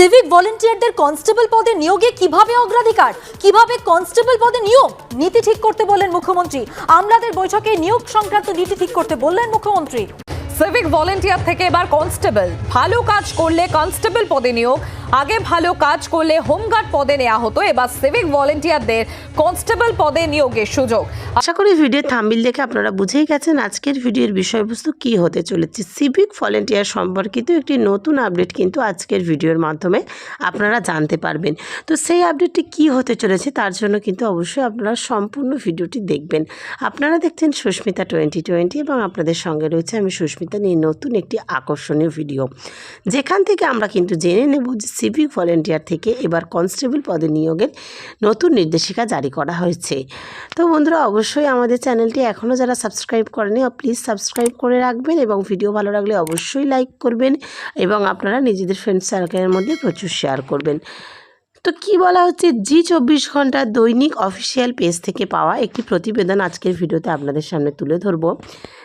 Civic ভলেন্টিয়ারদের constable পদে নিয়োগে কীভাবে অগ্রাধিকার, কীভাবে কনস্টেবল পদে নিয়োগ? নীতি ঠিক করতে বললেন মুখ্যমন্ত্রী। আমলাদের বৈঠকে নিয়োগ সংক্রান্ত নীতি ঠিক করতে বললেন মুখ্যমন্ত্রী। সিভিক ভলেন্টিয়ার থেকে এবার কনস্টেবল ভালো কাজ করলে কনস্টেবল পদে নিয়োগ। আগে ভালো কাজ করলে হোমগার্ড পদে নেওয়া হতো, এবার সিভিক ভলেন্টিয়ারদের কনস্টেবল পদে নিয়োগের সুযোগ। আশা করি ভিডিও থাম্বিল দেখে আপনারা বুঝেই গেছেন আজকের ভিডিওর বিষয়বস্তু কি হতে চলেছে। সিভিক ভলেন্টিয়ার সম্পর্কিত একটি নতুন আপডেট কিন্তু আজকের ভিডিওর মাধ্যমে আপনারা জানতে পারবেন। তো সেই আপডেটটি কি হতে চলেছে তার জন্য কিন্তু অবশ্যই আপনারা সম্পূর্ণ ভিডিওটি দেখবেন। আপনারা দেখছেন সুস্মিতা টোয়েন্টি টোয়েন্টি এবং আপনাদের সঙ্গে রয়েছে আমি সুস্মিতা, নিয়ে নতুন একটি আকর্ষণীয় ভিডিও। যেখান থেকে আমরা কিন্তু জেনে নেব যে সিভিক ভলেন্টিয়ার থেকে এবার কনস্টেবল পদে নিয়োগের নতুন নির্দেশিকা জারি করা হয়েছে। তো বন্ধুরা, অবশ্যই আমাদের চ্যানেলটি এখনও যারা সাবস্ক্রাইব করেনি প্লিজ সাবস্ক্রাইব করে রাখবেন এবং ভিডিও ভালো লাগলে অবশ্যই লাইক করবেন এবং আপনারা নিজেদের ফ্রেন্ড সার্কেলের মধ্যে প্রচুর শেয়ার করবেন। তো কি বলা হচ্ছে? জি চব্বিশ ঘণ্টা দৈনিক অফিসিয়াল পেজ থেকে পাওয়া একটি প্রতিবেদন আজকের ভিডিওতে আপনাদের সামনে তুলে ধরব।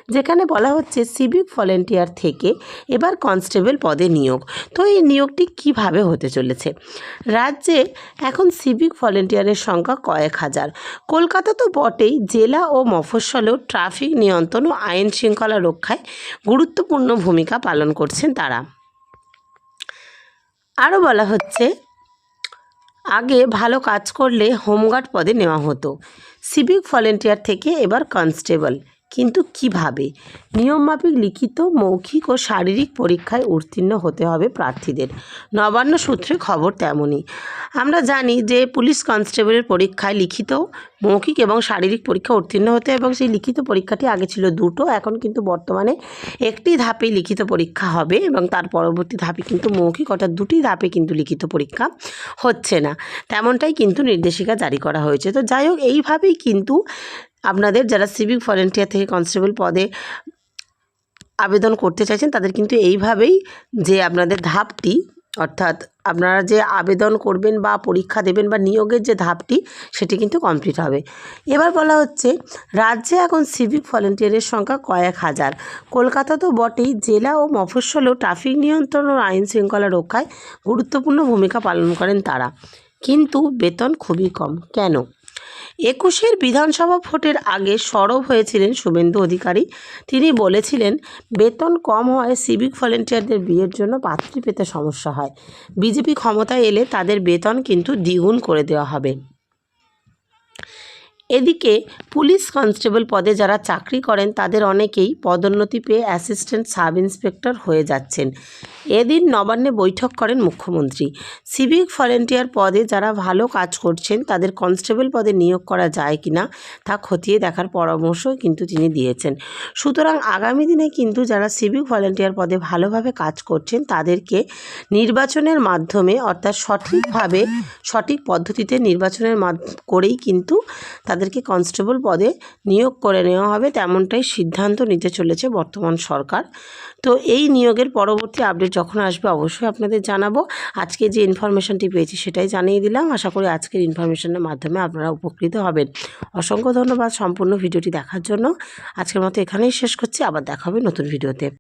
যেখানে বলা হচ্ছে সিভিক ভলেন্টিয়ার থেকে এবার কনস্টেবল পদে নিয়োগ। তো এই নিয়োগটি কীভাবে হতে চলেছে? রাজ্যে এখন সিভিক ভলেন্টিয়ারের সংখ্যা কয়েক হাজার। কলকাতা তো বটেই, জেলা ও মফস্বলেও ট্রাফিক নিয়ন্ত্রণ ও আইন শৃঙ্খলা রক্ষায় গুরুত্বপূর্ণ ভূমিকা পালন করছেন তারা। আরও বলা হচ্ছে আগে ভালো কাজ করলে হোমগার্ড পদে নেওয়া হতো। সিভিক ভলেন্টিয়ার থেকে এবার কনস্টেবল। কিন্তু কীভাবে? নিয়মমাফিক, লিখিত, মৌখিক ও শারীরিক পরীক্ষায় উত্তীর্ণ হতে হবে প্রার্থীদের। নবান্ন সূত্রে খবর তেমনই। আমরা জানি যে পুলিশ কনস্টেবলের পরীক্ষায় লিখিত, মৌখিক এবং শারীরিক পরীক্ষা উত্তীর্ণ হতে এবং সেই লিখিত পরীক্ষাটি আগে ছিল দুটো, এখন কিন্তু বর্তমানে একটি ধাপে লিখিত পরীক্ষা হবে এবং তার পরবর্তী ধাপে কিন্তু মৌখিক, অর্থাৎ দুটি ধাপে কিন্তু লিখিত পরীক্ষা হচ্ছে না। তেমনটাই কিন্তু নির্দেশিকা জারি করা হয়েছে। তো যাই হোক, এইভাবেই কিন্তু আপনাদের যারা সিভিক ভলেন্টিয়ার থেকে কনস্টেবল পদে আবেদন করতে চাইছেন, তাদের কিন্তু এইভাবেই যে আপনাদের ধাপটি, অর্থাৎ আপনারা যে আবেদন করবেন বা পরীক্ষা দেবেন বা নিয়োগের যে ধাপটি, সেটি কিন্তু কমপ্লিট হবে। এবার বলা হচ্ছে, রাজ্যে এখন সিভিক ভলেন্টিয়ারের সংখ্যা কয়েক হাজার। কলকাতা তো বটেই, জেলা ও মফস্বলেও ট্রাফিক নিয়ন্ত্রণ ও আইন শৃঙ্খলা রক্ষায় গুরুত্বপূর্ণ ভূমিকা পালন করেন তারা। কিন্তু বেতন খুবই কম। কেন? একুশের বিধানসভা ভোটের আগে সরব হয়েছিলেন শুভেন্দু অধিকারী। তিনি বলেছিলেন, বেতন কম হওয়ায় সিভিক ভলেন্টিয়ারদের বিয়ের জন্য পাত্রী পেতে সমস্যা হয়। বিজেপি ক্ষমতায় এলে তাদের বেতন কিন্তু দ্বিগুণ করে দেওয়া হবে। এদিকে পুলিশ কনস্টেবল পদে যারা চাকরি করেন, তাদের অনেকেই পদোন্নতি পেয়ে অ্যাসিস্ট্যান্ট সাব ইন্সপেক্টর হয়ে যাচ্ছেন। এদিন নবান্নে বৈঠক করেন মুখ্যমন্ত্রী। সিভিক ভলেন্টিয়ার পদে যারা ভালো কাজ করছেন, তাদের কনস্টেবল পদে নিয়োগ করা যায় কিনা তা খতিয়ে দেখার পরামর্শ কিন্তু তিনি দিয়েছেন। সুতরাং আগামী দিনে কিন্তু যারা সিভিক ভলেন্টিয়ার পদে ভালোভাবে কাজ করছেন, তাদেরকে নির্বাচনের মাধ্যমে অর্থাৎ সঠিকভাবে সঠিক পদ্ধতিতে নির্বাচনের করেই কিন্তু তাদেরকে কনস্টেবল পদে নিয়োগ করে নেওয়া হবে, তেমনটাই সিদ্ধান্ত নিতে চলেছে বর্তমান সরকার। তো এই নিয়োগের পরবর্তী আপডেট যখন আসবে অবশ্যই আপনাদের জানাব। আজকে যে ইনফরমেশনটি পেয়েছি সেটাই জানিয়ে দিলাম। আশা করি আজকের ইনফরমেশনের মাধ্যমে আপনারা উপকৃত হবেন। অসংখ্য ধন্যবাদ সম্পূর্ণ ভিডিওটি দেখার জন্য। আজকের মতো এখানেই শেষ করছি। আবার দেখা হবে নতুন ভিডিওতে